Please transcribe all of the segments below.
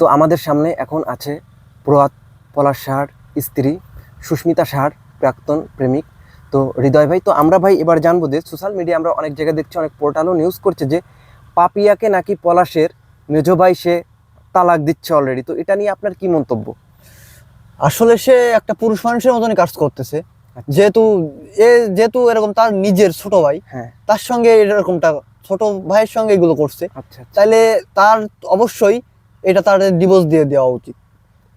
তো আমাদের সামনে এখন আছে প্রয়াত পলাশ সাহার স্ত্রী সুস্মিতা সাহার প্রাক্তন প্রেমিক। তো হৃদয় ভাই তো আমরা ভাই এবার জানব যে সোশ্যাল মিডিয়া আমরা অনেক জায়গায় দেখছি অনেক পোর্টালও নিউজ করছে যে পাপিয়াকে নাকি পলাশের মেজো ভাই সে তালাক দিচ্ছে অলরেডি তো এটা নিয়ে আপনার কি মন্তব্য? আসলে সে একটা পুরুষ মানুষের মতনই কাজ করতেছে। আচ্ছা। যেহেতু এ যেহেতু এরকম তার নিজের ছোট ভাই হ্যাঁ। তার সঙ্গে এরকমটা ছোট ভাইয়ের সঙ্গে এগুলো করছে। আচ্ছা আচ্ছা। তাইলে তার অবশ্যই এটা তার ডিভোর্স দিয়ে দেওয়া উচিত।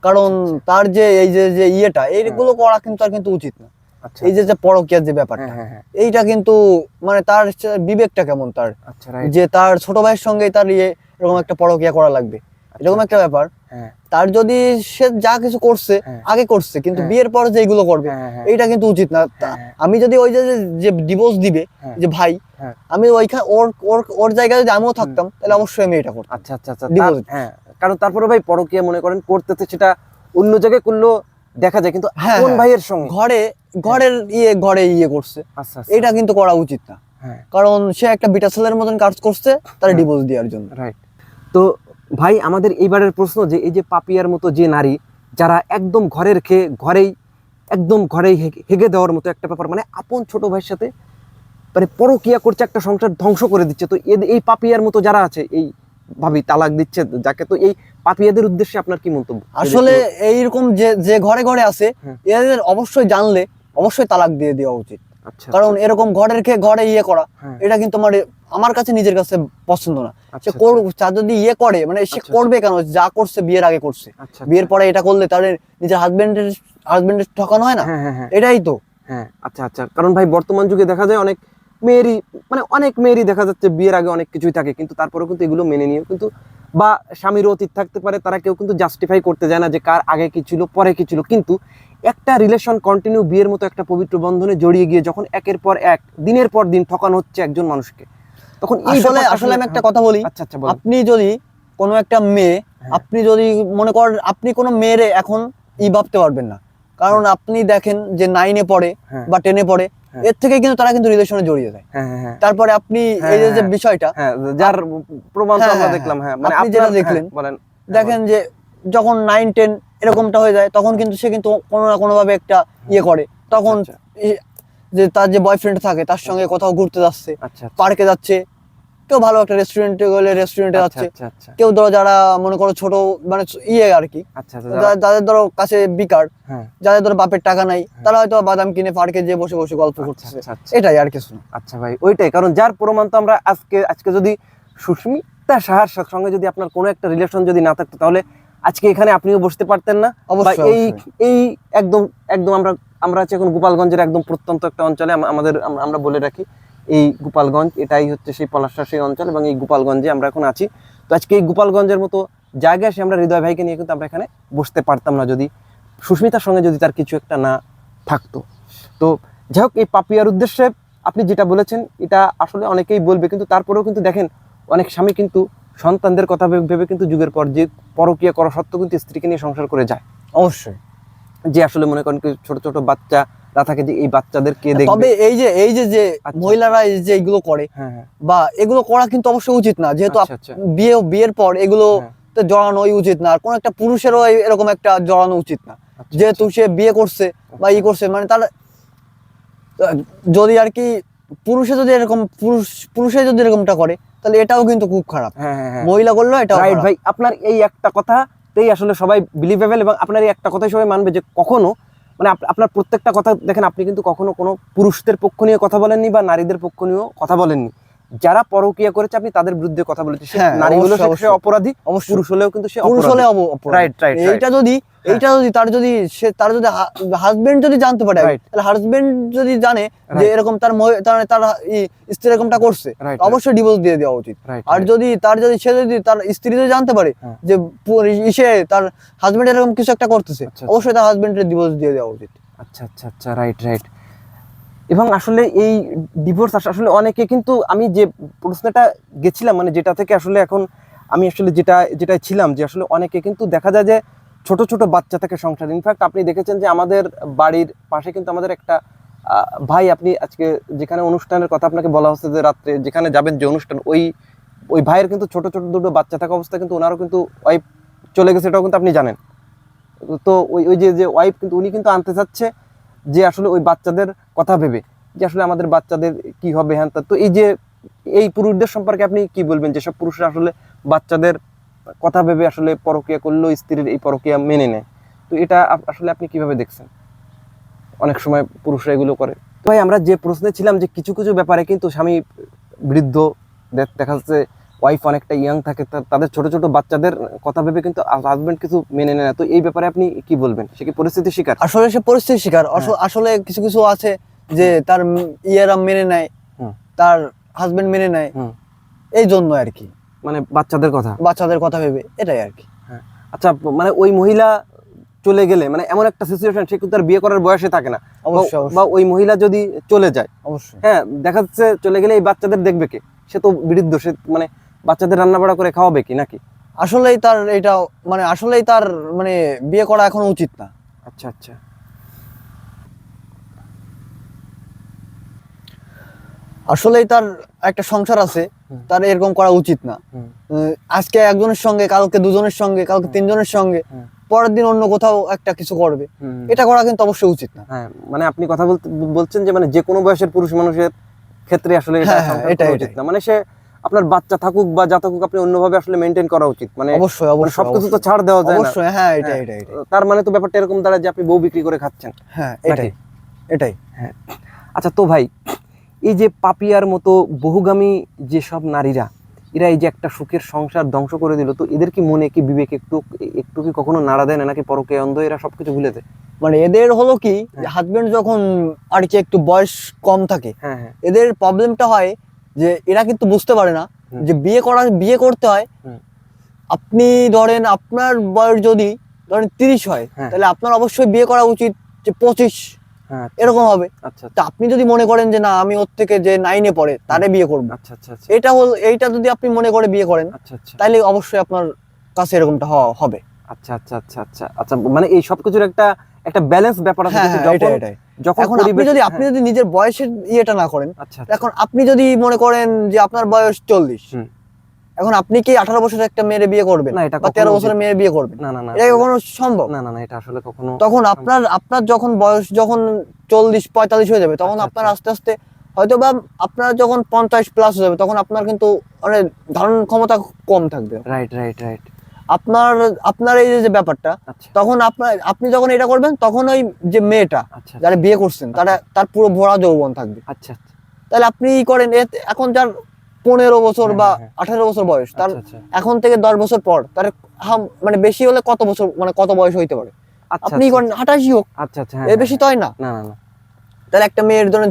কারণ তার যে এই যে যে ইয়েটা এইগুলো করা কিন্তু আর কিন্তু উচিত না। আচ্ছা এই যে যে পরকীয়ার যে ব্যাপারটা হ্যাঁ হ্যাঁ হ্যাঁ। এইটা কিন্তু মানে তার বিবেকটা কেমন তার? আচ্ছা যে তার ছোট ভাইয়ের সঙ্গে তার ইয়ে এরকম একটা পরকীয়া করা লাগবে। এরকম একটা ব্যাপার। হ্যাঁ। তার যদি সে যা কিছু করছে হ্যাঁ। আগে করছে কিন্তু হ্যাঁ। বিয়ের পর যে এগুলো করবে হ্যাঁ, হ্যাঁ, এইটা কিন্তু উচিত না। হ্যাঁ, হ্যাঁ। আমি যদি ওই যে ডিভোর্স দিবে হ্যাঁ। যে ভাই হ্যাঁ। আমি ওইখানে ওর ওর ওর জায়গায় যদি আমিও থাকতাম তাহলে অবশ্যই আমি এটা করতাম। আচ্ছা আচ্ছা আচ্ছা। হ্যাঁ। কারণ তারপরে ভাই পরকীয়া মনে করেন করতেছে সেটা অন্য জায়গায় করলেও দেখা যায়। কিন্তু হ্যাঁ, কোন হ্যাঁ। ভাইয়ের সঙ্গে? ঘরে ঘরের ইয়ে ঘরে ইয়ে করছে। আচ্ছা আচ্ছা। এটা কিন্তু করা উচিত না। হ্যাঁ। কারণ সে একটা বিটা ছেলের মতন কাজ করছে তার হ্যাঁ। ডিভোর্স দেওয়ার জন্য। রাইট তো ভাই আমাদের এইবারের প্রশ্ন যে এই যে পাপিয়ার মতো যে নারী যারা একদম ঘরের খেয়ে ঘরেই একদম ঘরেই হেগে- দেওয়ার মতো একটা ব্যাপার মানে আপন ছোট ভাইয়ের সাথে মানে পরকিয়া করছে একটা সংসার ধ্বংস করে দিচ্ছে। তো এই পাপিয়ার মতো যারা আছে এই ভাবি তালাক দিচ্ছে যাকে তো এই পাপিয়াদের উদ্দেশ্যে আপনার কি মন্তব্য? আসলে এইরকম যে যে ঘরে ঘরে আছে হ্যাঁ। এদের অবশ্যই জানলে অবশ্যই তালাক দিয়ে দেওয়া উচিত। আচ্ছা কারণ এরকম ঘরের খেয়ে ঘরে ইয়ে করা হ্যাঁ, এটা কিন্তু আমার আমার কাছে নিজের কাছে পছন্দ না। আচ্ছা, সে যদি ইয়ে করে মানে সে আচ্ছা, করবে কেন? যা করছে বিয়ের আগে করছে। আচ্ছা, বিয়ের পরে এটা করলে তাহলে নিজের হাজবেন্ডের হাজবেন্ডের ঠকানো হয় না? হ্যাঁ। এটাই তো। হ্যাঁ আচ্ছা আচ্ছা। কারণ ভাই বর্তমান যুগে দেখা যায় অনেক মেয়েরই মানে অনেক মেয়েরই দেখা যাচ্ছে বিয়ের আগে অনেক কিছুই থাকে কিন্তু তারপরেও কিন্তু এগুলো মেনে নিয়েও কিন্তু বা স্বামীর অতীত থাকতে পারে তারা কেউ কিন্তু জাস্টিফাই করতে যায় না যে কার আগে কি ছিল পরে কি ছিল। কিন্তু একটা রিলেশন কন্টিনিউ বিয়ের মতো একটা পবিত্র বন্ধনে জড়িয়ে গিয়ে যখন একের পর এক দিনের পর দিন ঠকানো হচ্ছে একজন মানুষকে তখন এই আসলে আসলে আমি একটা কথা বলি। আচ্ছা আচ্ছা আপনি যদি কোনো একটা মেয়ে হ্যাঁ। আপনি যদি মনে করেন আপনি কোনো মেয়েরে এখন ই ভাবতে পারবেন না। কারণ আপনি দেখেন যে নাইনে পড়ে হ্যাঁ। বা টেনে পড়ে হ্যাঁ। এর থেকে কিন্তু তারা কিন্তু রিলেশনে জড়িয়ে যায়। হ্যাঁ হ্যাঁ হ্যাঁ। তারপরে আপনি এই যে হ্যাঁ। বিষয়টা হ্যাঁ যার প্রমাণ হ্যাঁ, আমরা হ্যাঁ, দেখলাম হ্যাঁ। মানে আপনি যেটা হ্যাঁ, দেখলেন, বলেন। দেখেন যে যখন নাইন টেন এরকমটা হয়ে যায় তখন কিন্তু সে কিন্তু কোনো না কোনো ভাবে একটা ইয়ে করে। তখন আচ্ছা, যে তার যে বয়ফ্রেন্ড থাকে তার সঙ্গে কোথাও ঘুরতে যাচ্ছে আচ্ছা আচ্ছা। পার্কে যাচ্ছে কেউ ভালো একটা রেস্টুরেন্টে গেলে রেস্টুরেন্টে আচ্ছা যাচ্ছে। আচ্ছা আচ্ছা। কেউ ধরো যারা মনে করো ছোট মানে ইয়ে আর কি। যা- যাদের ধরো কাছে বিকার হ্যাঁ। যাদের ধরো বাপের টাকা নাই তারা হয়তো বাদাম কিনে পার্কে যেয়ে বসে বসে গল্প করতেছে। আচ্ছা। এটাই আর কিছু আচ্ছা ভাই ওইটাই। কারণ যার প্রমাণ তো আমরা আজকে আজকে যদি সুস্মিতা সাহার সঙ্গে যদি আপনার কোনো একটা রিলেশন যদি না থাকতো তাহলে আজকে এখানে আপনিও বসতে পারতেন না। অবশ্যই এই এই একদম একদম আমরা আমরা আছি এখন গোপালগঞ্জের একদম প্রত্যন্ত একটা অঞ্চলে। আমাদের আমরা বলে রাখি এই গোপালগঞ্জ এটাই হচ্ছে সেই পলাশা সেই অঞ্চল এবং এই গোপালগঞ্জে আমরা এখন আছি। তো আজকে এই গোপালগঞ্জের মতো জায়গায় এসে আমরা হৃদয় ভাইকে নিয়ে কিন্তু আমরা এখানে বসতে পারতাম না যদি সুস্মিতার সঙ্গে যদি তার কিছু একটা না থাকতো। তো যাই হোক এই পাপিয়ার উদ্দেশ্যে আপনি যেটা বলেছেন এটা আসলে অনেকেই বলবে কিন্তু তারপরেও কিন্তু দেখেন অনেক স্বামী কিন্তু সন্তানদের কথা ভেবে কিন্তু যুগের পর যে পরকীয়া করা সত্ত্বেও কিন্তু স্ত্রীকে নিয়ে সংসার করে যায়। অবশ্যই। যে আসলে মনে করেন কি ছোট ছোট থাকে যে এই বাচ্চাদের কে দেখবে? তবে এই যে এই যে যে আচ্ছা। মহিলারা এই যে এগুলো করে হ্যাঁ হ্যাঁ। বা এগুলো করা কিন্তু অবশ্যই উচিত না যেহেতু আচ্ছা, আচ্ছা। বিয়ে বিয়ের পর এগুলো হ্যাঁ। জড়ানোই উচিত না আর কোন একটা পুরুষেরও এরকম একটা জড়ানো উচিত না। যেহেতু সে বিয়ে করছে বা ই করছে মানে তার যদি আর কি পুরুষে যদি এরকম পুরুষ পুরুষে যদি এরকমটা করে তাহলে এটাও কিন্তু খুব খারাপ। মহিলা করলেও এটা রাইট ভাই আপনার এই একটা কথাতেই আসলে সবাই বিলিভেবল এবং আপনার এই একটা কথাই সবাই মানবে যে কখনো মানে আপ- আপনার প্রত্যেকটা কথা দেখেন, আপনি কিন্তু কখনো কোনো পুরুষদের পক্ষ নিয়ে কথা বলেননি বা নারীদের পক্ষ নিয়েও কথা বলেননি। যারা পরকীয়া করেছে আপনি তাদের বিরুদ্ধে কথা বলেছেন। সে হ্যাঁ, নারী হলেও সে- সে অপরাধী অবশ্যই। পুরুষ হলেও কিন্তু সে পুরুষ হলে রাইট রাইট এইটা যদি এইটা যদি তার যদি সে তার যদি হাজবেন্ড যদি জানতে পারে তাহলে হাজবেন্ড যদি জানে যে এরকম তার তার তার স্ত্রী এরকমটা করছে অবশ্যই ডিভোর্স দিয়ে দেওয়া উচিত। আর যদি তার যদি সে যদি তার স্ত্রী যদি জানতে পারে হ্যাঁ। যে ইসে তার হাজবেন্ড এরকম কিছু একটা করতেছে আচ্ছা, অবশ্যই তার হাজবেন্ডের ডিভোর্স দিয়ে দেওয়া উচিত। আচ্ছা আচ্ছা আচ্ছা রাইট রাইট এবং আসলে এই ডিভোর্স আসলে অনেকে কিন্তু আমি যে প্রশ্নটা গেছিলাম মানে যেটা থেকে আসলে এখন আমি আসলে যেটা যেটা ছিলাম যে আসলে অনেকে কিন্তু দেখা যায় যে ছোট ছোট বাচ্চা থেকে সংসার। ইনফ্যাক্ট আপনি দেখেছেন যে আমাদের বাড়ির পাশে কিন্তু আমাদের একটা ভাই আপনি আজকে যেখানে অনুষ্ঠানের কথা আপনাকে বলা হচ্ছে যে রাত্রে যেখানে যাবেন যে অনুষ্ঠান, ওই ওই ভাইয়ের কিন্তু ছোট ছোট দুটো বাচ্চা থাকা অবস্থায় কিন্তু ওনারও কিন্তু ওয়াইফ চলে গেছে, এটাও কিন্তু আপনি জানেন। তো ওই ওই যে যে ওয়াইফ কিন্তু উনি কিন্তু আনতে চাচ্ছে। যে আসলে ওই বাচ্চাদের কথা ভেবে, যে আসলে আমাদের বাচ্চাদের কি হবে, হ্যান। তো এই যে, এই পুরুষদের সম্পর্কে আপনি কি বলবেন যেসব পুরুষরা আসলে বাচ্চাদের কথা ভেবে আসলে পরকিয়া করলেও স্ত্রীর এই পরকিয়া মেনে নেয়? তো এটা আসলে আপনি কীভাবে দেখছেন? অনেক সময় পুরুষরা এগুলো করে। ভাই, আমরা যে প্রশ্নে ছিলাম যে কিছু কিছু ব্যাপারে কিন্তু স্বামী বৃদ্ধ দেখা যাচ্ছে ওয়াইফ অনেকটা ইয়াং থাকে তাদের ছোট ছোট বাচ্চাদের কথা ভেবে কিন্তু হাজবেন্ড কিছু মেনে নেয় না। তো এই ব্যাপারে আপনি কি বলবেন? সে কি পরিস্থিতি শিকার? আসলে সে পরিস্থিতির শিকার। আসলে কিছু কিছু আছে যে তার ইয়েরা মেনে নেয় তার হাজবেন্ড মেনে নেয়। এই জন্য আর কি। মানে বাচ্চাদের কথা? বাচ্চাদের কথা ভেবে এটাই আর কি। আচ্ছা মানে ওই মহিলা চলে গেলে মানে এমন একটা সিচুয়েশন সে কিন্তু আর বিয়ে করার বয়সে থাকে না। বা- ওই মহিলা যদি চলে যায় অবশ্যই। হ্যাঁ দেখা যাচ্ছে চলে গেলে এই বাচ্চাদের দেখবে কে? সে তো বৃদ্ধ সে মানে বাচ্চাদের রান্না বাড়া করে খাওয়াবে কি নাকি? আসলেই তার এটা মানে আসলেই তার মানে বিয়ে করা এখন উচিত না। আচ্ছা আচ্ছা। আসলেই তার একটা সংসার আছে তার এরকম করা উচিত না। আজকে একজনের সঙ্গে কালকে দুজনের সঙ্গে কালকে তিনজনের সঙ্গে পরের দিন অন্য কোথাও একটা কিছু করবে। এটা করা কিন্তু অবশ্যই উচিত না। হ্যাঁ মানে আপনি কথা বলতে বলছেন যে মানে যে কোনো বয়সের পুরুষ মানুষের ক্ষেত্রে আসলে এটা হ্যাঁ, হ্যাঁ, উচিত না। মানে সে আপনার বাচ্চা থাকুক বা যা থাকুক আপনি অন্যভাবে আসলে মেনটেন করা উচিত। মানে অবশ্যই মানে অবশ্যই সবকিছু তো ছাড় দেওয়া যায় না। অবশ্যই হ্যাঁ এটা হ্যাঁ। এটা এটা তার মানে তো ব্যাপারটা এরকম দাঁড়ায় যে আপনি বউ বিক্রি করে খাচ্ছেন। হ্যাঁ? এটাই এটাই। আচ্ছা তো ভাই এই যে পাপিয়ার মতো বহুগামী যেসব নারীরা এরা এই যে একটা সুখের সংসার ধ্বংস করে দিল তো এদের কি মনে কি বিবেক একটু একটু কি কখনো নাড়া দেয় না নাকি পরকে অন্ধ এরা সবকিছু ভুলে দেয় মানে এদের হলো কি হ্যাঁ। হাজবেন্ড যখন আর কি একটু বয়স কম থাকে হ্যাঁ হ্যাঁ। এদের প্রবলেমটা হয় যে এরা কিন্তু বুঝতে পারে না যে বিয়ে করা বিয়ে করতে হয়। আপনি ধরেন আপনার বয়স যদি ধরেন তিরিশ হয় হ্যাঁ। তাহলে আপনার অবশ্যই বিয়ে করা উচিত যে পঁচিশ। হ্যাঁ এরকম হবে। আচ্ছা তা আপনি যদি মনে করেন যে না আমি ওর থেকে যে নাইনে পড়ে তারে বিয়ে করব। আচ্ছা আচ্ছা আচ্ছা। এটা হল এইটা যদি আপনি মনে করে বিয়ে করেন আচ্ছা আচ্ছা। তাহলে অবশ্যই আপনার কাছে এরকমটা হওয়া হবে। আচ্ছা আচ্ছা আচ্ছা আচ্ছা। আচ্ছা মানে এই সবকিছুর একটা একটা ব্যালেন্স ব্যাপার আছে হ্যাঁ যখন এখন আপনি যদি আপনি যদি নিজের বয়সের ইয়েটা না করেন আচ্ছা আচ্ছা। এখন আপনি যদি মনে করেন যে আপনার বয়স চল্লিশ এখন আপনি কি আঠারো বছরের একটা মেয়ের বিয়ে করবেন? বা তেরো বছরের মেয়ের বিয়ে করবেন? না না না এটা কখনো সম্ভব? না না না এটা আসলে কখনো তখন আপনার আপনার যখন বয়স যখন চল্লিশ পঁয়তাল্লিশ হয়ে যাবে তখন আচ্ছা, আপনার। আস্তে আস্তে হয়তো বা আপনার যখন পঞ্চাশ প্লাস হয়ে যাবে তখন আপনার কিন্তু মানে ধারণ ক্ষমতা কম থাকবে। রাইট রাইট রাইট আপনার আপনার এই যে ব্যাপারটা আচ্ছা। তখন আপনার আপনি যখন এটা করবেন তখন ওই যে মেয়েটা আচ্ছা। যারা বিয়ে করছেন তারা তার পুরো ভরা যৌবন থাকবে। আচ্ছা আচ্ছা। তাহলে আপনি করেন এখন যার পনেরো বছর হ্যাঁ, বা হ্যাঁ, আঠারো বছর বয়স তার আচ্ছা, আচ্ছা এখন থেকে দশ বছর পর তার মানে বেশি হলে কত বছর মানে কত বয়স হইতে পারে? আচ্ছা আপনি করেন আঠাশি হোক। আচ্ছা আচ্ছা হ্যাঁ, এর বেশি তো হয় না না না। তাহলে একটা মেয়ের ধরেন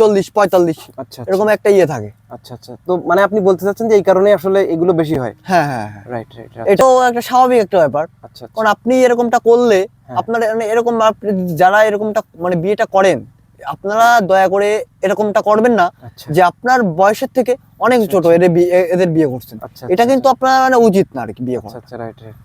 চল্লিশ পঁয়তাল্লিশ আচ্ছা এরকম একটা ইয়ে থাকে। আচ্ছা আচ্ছা। তো মানে আপনি বলতে চাচ্ছেন যে এই কারণে আসলে এগুলো বেশি হয়? হ্যাঁ হ্যাঁ হ্যাঁ। রাইট রাইট এটাও একটা স্বাভাবিক একটা ব্যাপার। আচ্ছা কারণ আপনি এরকমটা করলে হ্যাঁ। আপনার মানে এরকম যারা এরকমটা মানে বিয়েটা করেন আপনারা দয়া করে এরকমটা করবেন না আচ্ছা। যে আপনার বয়সের থেকে অনেক ছোট এদের বিয়ে এদের বিয়ে করছেন। আচ্ছা এটা কিন্তু আপনার মানে উচিত না আর কি বিয়ে করা আচ্ছা আচ্ছা রাইট রাইট